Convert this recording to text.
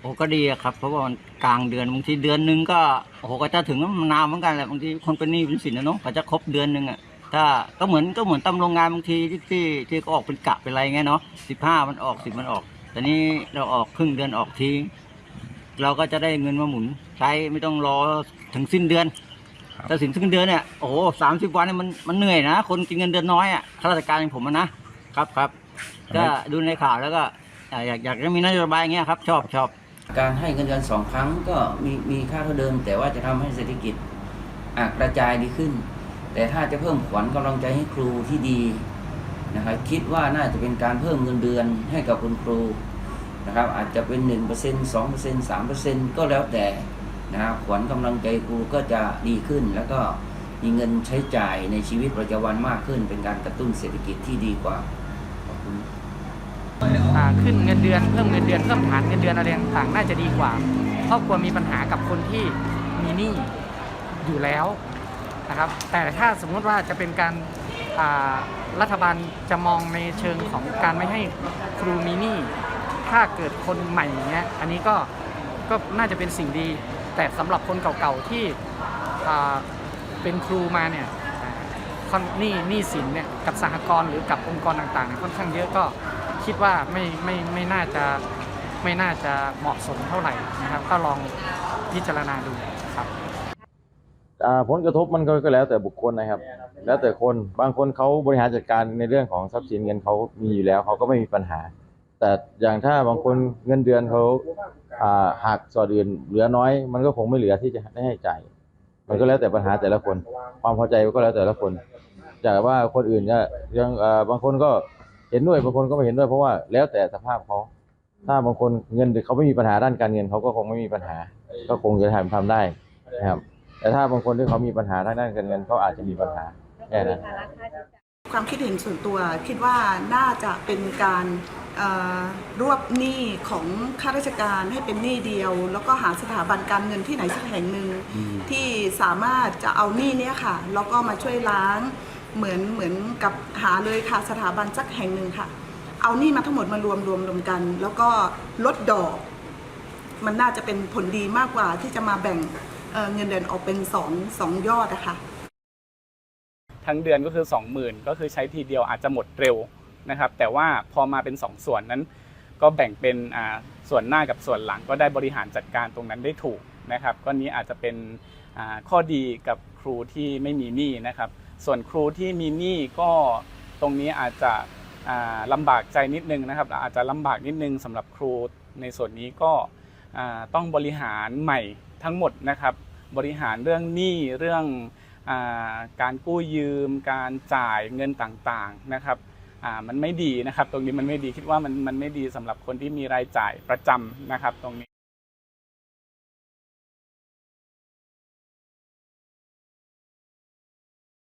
โอ้ก็ดีอะครับ เพราะว่ามันกลางเดือนบางทีเดือนหนึงก็โอ้โหก็จะถึงมันนานเหมือนกันแหละบางทีคนเป็นหนี้เป็นสินนะเนาะก็จะครบเดือนหนึงอะถ้าก็เหมือนก็เหมือนตำโรงงานบางทีที่ที่ที่ก็ออกเป็นกะเป็นอะไรเงี้ยเนาะสิบห้ามันออกสิบมันออก แต่นี้เราออกครึ่งเดือนออกที เราก็จะได้เงินมาหมุนใช้ไม่ต้องรอถึงสิ้นเดือนครับ แต่สินสิ้นเดือนเนี่ยโอ้โหสามสิบวันเนี่ยมันมันเหนื่อยนะ คนกินเงินเดือนน้อยอะข้าราชการอย่างผมอะนะครับครับ ก็ดูในข่าวแล้วก็อ่าอยากอยากจะมีนโยบายอย่างเงี้ยครับ ชอบชอบ การให้เงินเดือนสองครั้งก็มีมีค่าเท่าเดิม แต่ว่าจะทำให้เศรษฐกิจอะกระจายดีขึ้น แต่ถ้าจะเพิ่มขวัญกำลังใจให้ครูที่ดีนะครับคิดว่าน่าจะเป็นการเพิ่มเงินเดือนให้กับคุณครูนะครับอาจจะเป็น 1% 2% 3%ก็แล้วแต่นะครับขวัญกำลังใจครูก็จะดีขึ้น แล้วก็มีเงินใช้จ่ายในชีวิตประจำวันมากขึ้น เป็นการกระตุ้นเศรษฐกิจที่ดีกว่าขอบคุณ ขึ้นเงินเดือนเพิ่มเงินเดือนเพิ่มฐานเงินเดือนอะไรต่างๆน่าจะดีกว่าครอบครัวมีปัญหากับคนที่มีหนี้อยู่แล้วนะครับ แต่ถ้าสมมุติว่าจะเป็นการรัฐบาลจะมองในเชิงของการไม่ให้ครูมีหนี้ถ้าเกิดคนใหม่อย่างเงี้ยอันนี้ก็ก็น่าจะเป็นสิ่งดี แต่สำหรับคนเก่าๆที่เป็นครูมาเนี่ยหนี้หนี้สินเนี่ยกับสหกรณ์หรือกับองค์กรต่างๆ ค่อนข้างเยอะก็ คิดว่าไม่ไม่ไม่น่าจะไม่น่าจะเหมาะสมเท่าไหร่นะครับ ก็ลองพิจารณาดูครับอ่าผลกระทบมันก็ก็แล้วแต่บุคคลนะครับ แล้วแต่คนบางคนเขาบริหารจัดการในเรื่องของทรัพย์สินเงินเขามีอยู่แล้วเขาก็ไม่มีปัญหา แต่อย่างถ้าบางคนเงินเดือนเขาอ่าหักส่วนอื่นเหลือน้อย มันก็คงไม่เหลือที่จะได้ให้จ่ายมันก็แล้วแต่ปัญหาแต่ละคน ความพอใจก็แล้วแต่ละคนจากว่าคนอื่นจะยังบางคนก็ เห็นด้วยบางคนก็ไม่เห็นด้วยเพราะว่าแล้วแต่สภาพเขาถ้าบางคนเงินเขาไม่มีปัญหาด้านการเงินเขาก็คงไม่มีปัญหา ก็คงจะทำทำได้นะครับ แต่ถ้าบางคนที่เขามีปัญหาทางด้านการเงินเขาอาจจะมีปัญหาแค่นั้นความคิดเห็นส่วนตัวคิดว่าน่าจะเป็นการเอ่อรวบหนี้ของข้าราชการให้เป็นหนี้เดียว แล้วก็หาสถาบันการเงินที่ไหนสักแห่งหนึ่งที่สามารถจะเอาหนี้เนี้ยค่ะแล้วก็มาช่วยล้าง เหมือนเหมือนกับหาเลยค่ะสถาบันสักแห่งหนึ่งค่ะ เอาหนี้มาทั้งหมดมารวมรวมรวมกัน แล้วก็ลดดอก มันน่าจะเป็นผลดีมากกว่าที่จะมาแบ่งเเงินเดือนออกเป็นสองสองยอดอะคะทั้งเดือนก็คือ 20,000 ก็คือใช้ทีเดียวอาจจะหมดเร็วนะครับ แต่ว่าพอมาเป็น 2 ส่วนนั้น ก็แบ่งเป็นส่วนหน้ากับส่วนหลังก็ได้บริหารจัดการตรงนั้นได้ถูกนะครับ ก็นี้อาจจะเป็นข้อดีกับครูที่ไม่มีหนี้นะครับ ส่วนครูที่มีหนี้ก็ตรงนี้อาจจะลำบากใจนิดนึงนะครับ อาจจะลำบากนิดนึงสำหรับครูในส่วนนี้ก็ต้องบริหารใหม่ทั้งหมดนะครับ บริหารเรื่องหนี้เรื่องอการกู้ยืม การจ่ายเงินต่างๆนะครับมันไม่ดีนะครับ ตรงนี้มันไม่ดีคิดว่ามันมันไม่ดีสำหรับคนที่มีรายจ่ายประจำนะครับตรงนี้